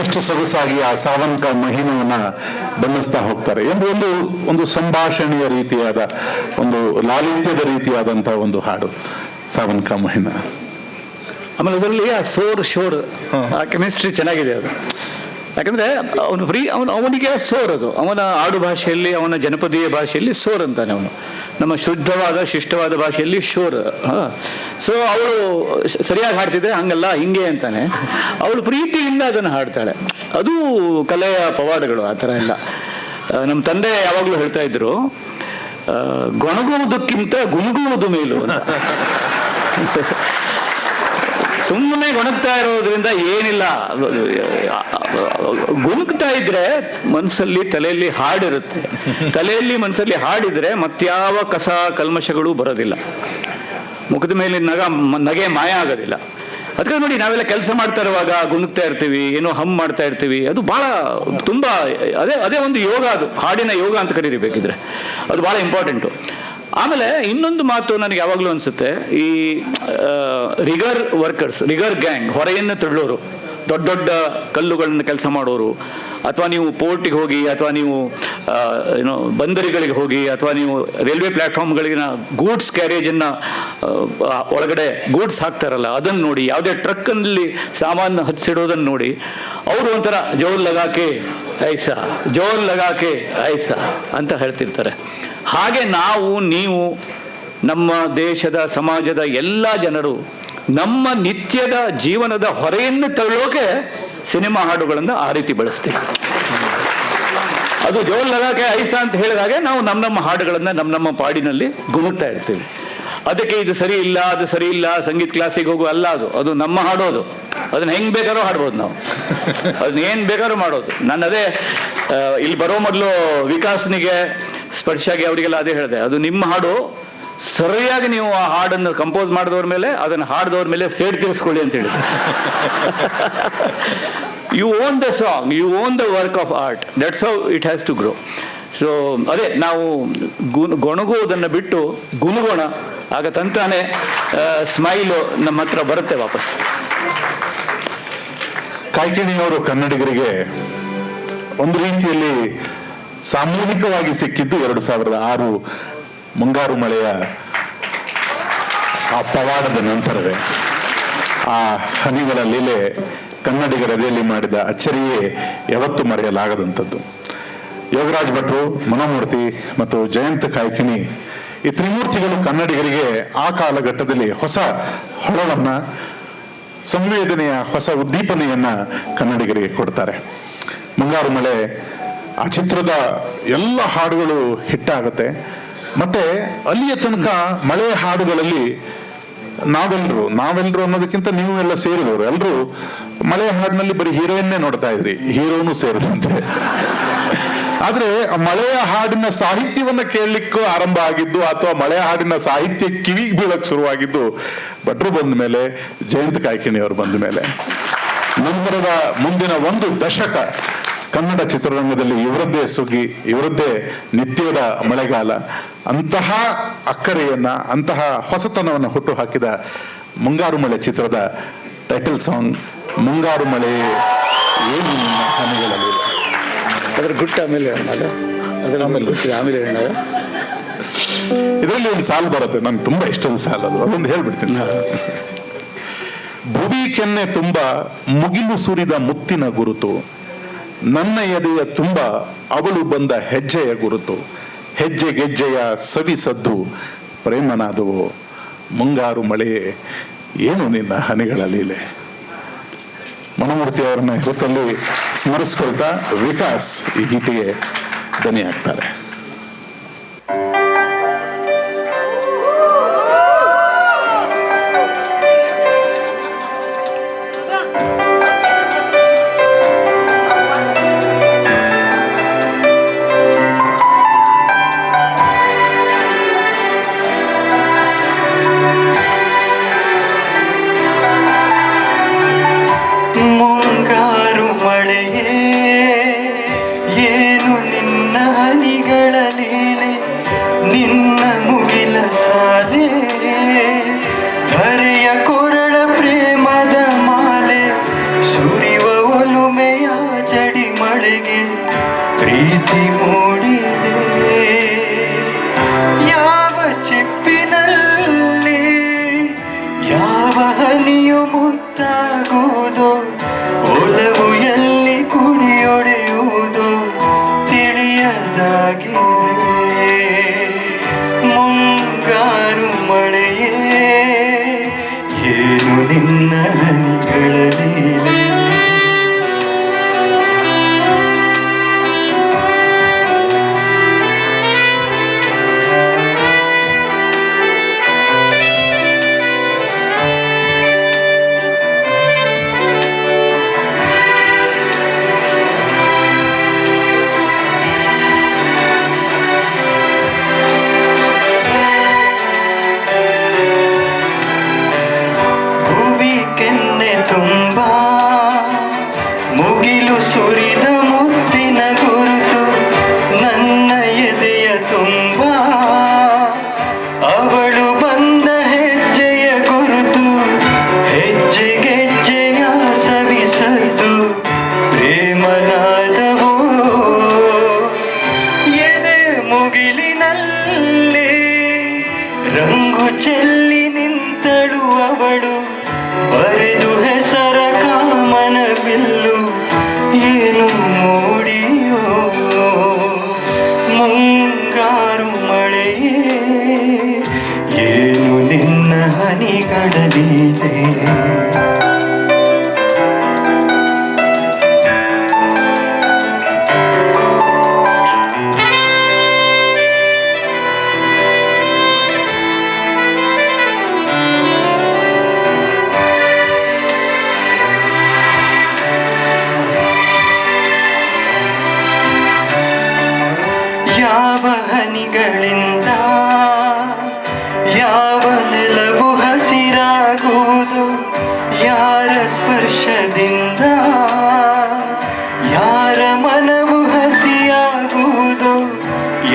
ಎಷ್ಟು ಸೊಗಸಾಗಿ ಆ ಸಾವನ್ಕಾ ಮಹಿಮವನ್ನ ಬಣ್ಣಿಸ್ತಾ ಹೋಗ್ತಾರೆ ಎಂದು ಒಂದು ಒಂದು ಸಂಭಾಷಣೆಯ ರೀತಿಯಾದ ಒಂದು ಲಾಲಿತ್ಯದ ರೀತಿಯಾದಂತಹ ಒಂದು ಹಾಡು ಸಾವನ್ಕಾ ಮಹಿಮ. ಆಮೇಲೆ ಅದರಲ್ಲಿ ಆ ಸೋರ್ ಶೋರ್ ಆ ಕೆಮಿಸ್ಟ್ರಿ ಚೆನ್ನಾಗಿದೆ ಅದು. ಯಾಕಂದ್ರೆ ಅವನು ಫ್ರೀ ಅವನು ಅವನಿಗೆ ಸೋರ್ ಅದು. ಅವನ ಆಡು ಭಾಷೆಯಲ್ಲಿ ಅವನ ಜನಪದೀಯ ಭಾಷೆಯಲ್ಲಿ ಸೋರ್ ಅಂತಾನೆ ಅವನು. ನಮ್ಮ ಶುದ್ಧವಾದ, ಶಿಷ್ಟವಾದ ಭಾಷೆಯಲ್ಲಿ ಶೋರ್ ಸೊ ಅವಳು ಸರಿಯಾಗಿ ಹಾಡ್ತಿದ್ರೆ ಹಂಗಲ್ಲ, ಹಿಂಗೆ ಅಂತಾನೆ. ಅವಳು ಪ್ರೀತಿಯಿಂದ ಅದನ್ನು ಹಾಡ್ತಾಳೆ. ಅದು ಕಲೆಯ ಪವಾಡಗಳು ಆ ಥರ ಎಲ್ಲ. ನಮ್ಮ ತಂದೆ ಯಾವಾಗಲೂ ಹೇಳ್ತಾ ಇದ್ರು ಗೊಣಗುವುದಕ್ಕಿಂತ ಗುಣಗುವುದು ಮೇಲು ಸುಮ್ಮನೆ ಗೊಣಗ್ತಾ ಇರೋದ್ರಿಂದ ಏನಿಲ್ಲ. ಗುಣಗ್ತಾ ಇದ್ರೆ ಮನಸ್ಸಲ್ಲಿ ತಲೆಯಲ್ಲಿ ಹಾಡಿರುತ್ತೆ. ತಲೆಯಲ್ಲಿ ಮನಸ್ಸಲ್ಲಿ ಹಾಡಿದ್ರೆ ಮತ್ಯಾವ ಕಸ ಕಲ್ಮಶಗಳು ಬರೋದಿಲ್ಲ. ಮುಖದ ಮೇಲೆ ನಗ ನಗೆ ಮಾಯ ಆಗೋದಿಲ್ಲ. ಅದಕ್ಕೆ ನೋಡಿ ನಾವೆಲ್ಲ ಕೆಲಸ ಮಾಡ್ತಾ ಇರುವಾಗ ಗುಣಗ್ತಾ ಇರ್ತೀವಿ, ಏನೋ ಹಮ್ ಮಾಡ್ತಾ ಇರ್ತೀವಿ, ಅದು ಬಹಳ ತುಂಬಾ, ಅದೇ ಅದೇ ಒಂದು ಯೋಗ ಅದು, ಹಾಡಿನ ಯೋಗ ಅಂತ ಕರೀರಿ ಬೇಕಿದ್ರೆ ಅದು ಬಹಳ ಇಂಪಾರ್ಟೆಂಟು. ಆಮೇಲೆ ಇನ್ನೊಂದು ಮಾತು ನನಗೆ ಯಾವಾಗಲೂ ಅನಿಸುತ್ತೆ, ಈ ರಿಗರ್ ವರ್ಕರ್ಸ್, ರಿಗರ್ ಗ್ಯಾಂಗ್, ಹೊರೆಯನ್ನು ತಳ್ಳೋರು. ದೊಡ್ಡ ದೊಡ್ಡ ಕಲ್ಲುಗಳನ್ನು ಕೆಲಸ ಮಾಡೋರು, ಅಥವಾ ನೀವು ಪೋರ್ಟಿಗೆ ಹೋಗಿ, ಅಥವಾ ನೀವು ಏನೋ ಬಂದರಿಗಳಿಗೆ ಹೋಗಿ, ಅಥವಾ ನೀವು ರೈಲ್ವೆ ಪ್ಲಾಟ್ಫಾರ್ಮ್ಗಳಿಗಿನ ಗೂಡ್ಸ್ ಕ್ಯಾರೇಜನ್ನು ಒಳಗಡೆ ಗೂಡ್ಸ್ ಹಾಕ್ತಾರಲ್ಲ, ಅದನ್ನು ನೋಡಿ, ಯಾವುದೇ ಟ್ರಕ್ಕಲ್ಲಿ ಸಾಮಾನು ಹಚ್ಚಿಡೋದನ್ನು ನೋಡಿ, ಅವರು ಒಂಥರ ಜೋರ್ ಲಗಾಕೆ, ಐಸಾ, ಜೋರ್ ಲಗಾಕೆ, ಐಸಾ ಅಂತ ಹೇಳ್ತಿರ್ತಾರೆ. ಹಾಗೆ ನಾವು, ನೀವು ನಮ್ಮ ದೇಶದ, ಸಮಾಜದ ಎಲ್ಲ ಜನರು ನಮ್ಮ ನಿತ್ಯದ ಜೀವನದ ಹೊರೆಯನ್ನು ತಳ್ಳೋಕೆ ಸಿನಿಮಾ ಹಾಡುಗಳನ್ನು ಆ ರೀತಿ ಬಳಸ್ತೀವಿ. ಅದು ಜೋಲ್ ಲಗಾಕೆ ಐಸಾ ಅಂತ ಹೇಳಿದಾಗೆ ನಾವು ನಮ್ಮ ನಮ್ಮ ಹಾಡುಗಳನ್ನು ನಮ್ಮ ನಮ್ಮ ಪಾಡಿನಲ್ಲಿ ಗುಮುಕ್ತಾ ಇರ್ತೀವಿ. ಅದಕ್ಕೆ ಇದು ಸರಿ ಇಲ್ಲ, ಅದು ಸರಿ ಇಲ್ಲ, ಸಂಗೀತ ಕ್ಲಾಸಿಗೆ ಹೋಗು, ಅಲ್ಲ ಅದು. ಅದು ನಮ್ಮ ಹಾಡೋದು. ಅದನ್ನ ಹೆಂಗ್ ಬೇಕಾದ್ರೂ ಹಾಡ್ಬೋದು ನಾವು. ಅದನ್ನ ಏನ್ ಬೇಕಾದ್ರೂ ಮಾಡೋದು. ನಾನು ಅದೇ ಇಲ್ಲಿ ಬರೋ ಮೊದಲು ವಿಕಾಸ್ನಿಗೆ, ಸ್ಪರ್ಶಾಗಿ ಅವರಿಗೆಲ್ಲ ಅದೇ ಹೇಳಿದೆ. ಅದು ನಿಮ್ಮ ಹಾಡು ಸರಿಯಾಗಿ ನೀವು ಆ ಹಾಡನ್ನು ಕಂಪೋಸ್ ಮಾಡಿದವ್ರ ಮೇಲೆ, ಅದನ್ನು ಹಾಡಿದವ್ರ ಮೇಲೆ ಸೇಡ್ ತೀರಿಸ್ಕೊಳ್ಳಿ ಅಂತ ಹೇಳಿದ್ರು. You own the song you own the work of art that's how it has to grow so ಅದೇ, ನಾವು ಗುಣಗೋದನ್ನು ಬಿಟ್ಟು ಗುಣಗೋಣ, ಆಗ ತಂತಾನೆ ಸ್ಮೈಲು ನಮ್ಮ ಹತ್ರ ಬರುತ್ತೆ ವಾಪಸ್. ಕಾಯ್ಕಿಣಿಯವರು ಕನ್ನಡಿಗರಿಗೆ ಒಂದು ರೀತಿಯಲ್ಲಿ ಸಾಮೂಹಿಕವಾಗಿ ಸಿಕ್ಕಿದ್ದು ಎರಡು ಸಾವಿರದ ಆರು ಮುಂಗಾರು ಮಳೆಯ ಆ ಪವಾಡದ ನಂತರವೇ ಆ ಹನಿಗಳ ಲೀಲೆ ಕನ್ನಡಿಗರ ಎದೆಯಲ್ಲಿ ಮಾಡಿದ ಅಚ್ಚರಿಯೇ ಯಾವತ್ತೂ ಮರೆಯಲಾಗದಂಥದ್ದು. ಯೋಗರಾಜ್ ಭಟ್ರು, ಮನೋಮೂರ್ತಿ ಮತ್ತು ಜಯಂತ ಕಾಯ್ಕಿಣಿ ಈ ತ್ರಿಮೂರ್ತಿಗಳು ಕನ್ನಡಿಗರಿಗೆ ಆ ಕಾಲಘಟ್ಟದಲ್ಲಿ ಹೊಸ ಹೊಳವನ್ನ ಸಂವೇದನೆಯ ಹೊಸ ಉದ್ದೀಪನೆಯನ್ನ ಕನ್ನಡಿಗರಿಗೆ ಕೊಡ್ತಾರೆ. ಮುಂಗಾರು ಮಳೆ ಆ ಚಿತ್ರದ ಎಲ್ಲ ಹಾಡುಗಳು ಹಿಟ್ಟಾಗುತ್ತೆ ಮತ್ತೆ ಅಲ್ಲಿಯ ತನಕ ಮಳೆ ಹಾಡುಗಳಲ್ಲಿ ನಾವೆಲ್ಲರೂ ನಾವೆಲ್ಲರೂ ಅನ್ನೋದಕ್ಕಿಂತ ನೀವು ಎಲ್ಲ ಸೇರಿದವರು. ಎಲ್ಲರೂ ಮಳೆ ಹಾಡಿನಲ್ಲಿ ಬರೀ ಹೀರೋಯನ್ನೇ ನೋಡ್ತಾ ಇದ್ರಿ. ಹೀರೋನು ಸೇರಿದಂತೆ. ಆದ್ರೆ ಮಳೆಯ ಹಾಡಿನ ಸಾಹಿತ್ಯವನ್ನ ಕೇಳಲಿಕ್ಕೂ ಆರಂಭ ಆಗಿದ್ದು, ಅಥವಾ ಮಳೆಯ ಹಾಡಿನ ಸಾಹಿತ್ಯ ಕಿವಿಗೆ ಬೀಳಕ್ ಶುರುವಾಗಿದ್ದು, ಭಟ್ರು ಬಂದ ಮೇಲೆ, ಜಯಂತ ಕಾಯ್ಕಿಣಿ ಅವರು ಬಂದ ಮೇಲೆ. ನಂತರದ ಮುಂದಿನ ಒಂದು ದಶಕ ಕನ್ನಡ ಚಿತ್ರರಂಗದಲ್ಲಿ ಇವರದ್ದೇ ಸುಗ್ಗಿ, ಇವರದ್ದೇ ನಿತ್ಯದ ಮಳೆಗಾಲ. ಅಂತಹ ಅಕ್ಕರೆಯನ್ನು ಅಂತಹ ಹೊಸತನವನ್ನು ಹುಟ್ಟು ಹಾಕಿದ ಮುಂಗಾರು ಮಳೆ ಚಿತ್ರದ ಟೈಟಲ್ ಸಾಂಗ್ ಮುಂಗಾರು ಮಳೆ ಏನು ಹನಿಗಳಲ್ಲಿ ಅದ್ರ ಗುಟ್ಟ ಆಮೇಲೆ ಅದರ ಆಮೇಲೆ. ಆಮೇಲೆ ಇದರಲ್ಲಿ ಒಂದು ಸಾಲು ಬರುತ್ತೆ ನನ್ಗೆ ತುಂಬಾ ಇಷ್ಟದ ಸಾಲು ಅದು. ಅದೊಂದು ಹೇಳ್ಬಿಡ್ತೀನಿ. ಭುವಿ ಕೆನ್ನೆ ತುಂಬ ಮುಗಿಲು ಸುರಿದ ಮುತ್ತಿನ ಗುರುತು. ನನ್ನ ಎದೆಯ ತುಂಬ ಅವಳು ಬಂದ ಹೆಜ್ಜೆಯ ಗುರುತು. ಹೆಜ್ಜೆ ಗೆಜ್ಜೆಯ ಸವಿ ಸದ್ದು ಪ್ರೇಮನಾದವು ಮುಂಗಾರು ಮಳೆ, ಏನು ನಿನ್ನ ಹನಿಗಳ ಲೀಲೆ? ಮನಮೂರ್ತಿ ಅವರನ್ನ ಹೊತ್ತಲ್ಲಿ ಸ್ಮರಿಸ್ಕೊಳ್ತಾ ವಿಕಾಸ್ ಈ ಗೀತೆಗೆ ಆಗ್ತಾರೆ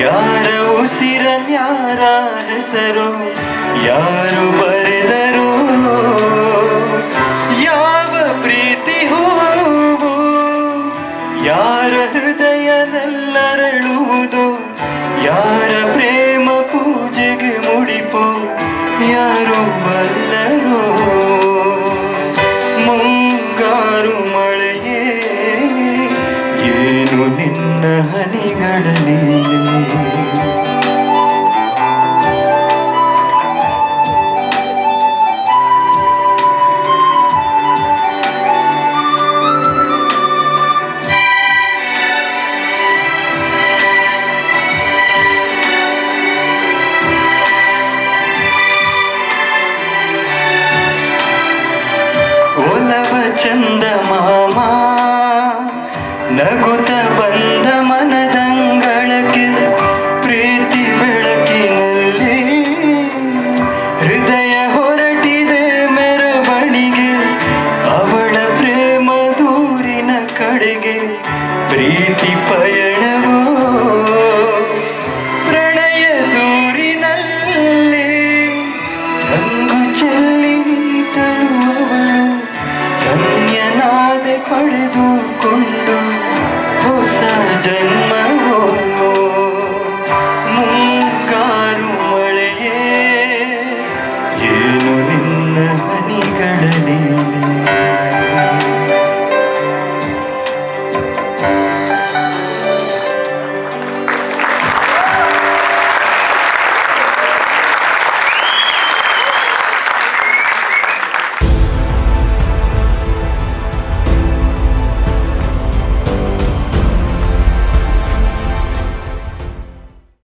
ಯಾರ ಉಸಿರನ್ಯಾರ ಹೆಸರು? ಯಾರು ಬರೆದರು? ಯಾವ ಪ್ರೀತಿ ಹೂವು? ಯಾರ ಹೃದಯದಲ್ಲರಳುವುದು? ಯಾರ ಮನ ಹನಿಗಳ ನೀನೆ ಚಂದ ಮಾಮಾ ನಗುತ್ತ ಬಂದ